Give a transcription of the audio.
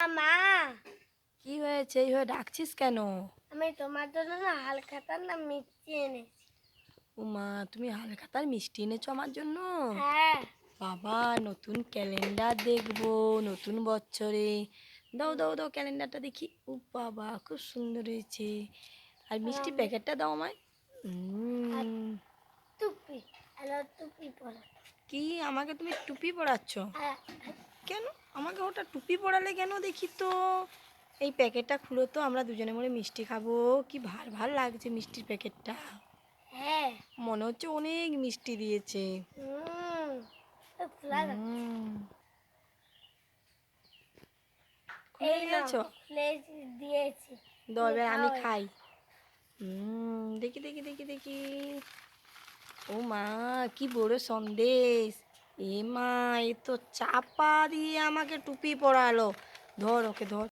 মা। কি হয়েছে? এইভাবে ডাকছিস কেন? আমি তোমার জন্য না হালখাতার না মিষ্টি এনেছি। ও মা তুমি হালখাতার মিষ্টি এনেছো আমার জন্য? হ্যাঁ। বাবা নতুন ক্যালেন্ডার দেখব নতুন বছরে। দাও দাও দাও ক্যালেন্ডারটা দেখি। ও বাবা খুব সুন্দর হয়েছে। আর মিষ্টি প্যাকেটটা দাও আমায়। টুপি টুপি পরে। কি? আমাকে তুমি টুপি পরাচ্ছ? হ্যাঁ কেন? আমাকে ওটা টুপি পরালে কেন দেখি তো? এই প্যাকেটটা খুলো তো আমরা দুজনে মিলে মিষ্টি খাব। কি ভালো ভালো লাগছে মিষ্টির প্যাকেটটা। হ্যাঁ। মনে হচ্ছে অনেক মিষ্টি দিয়েছে। আমি খাই। দেখি দেখি দেখি দেখি। ও মা কি বড় সন্দেশ। এ মা এ তো চাপা দিয়ে আমাকে টুপি পরালো। ধর ওকে ধর।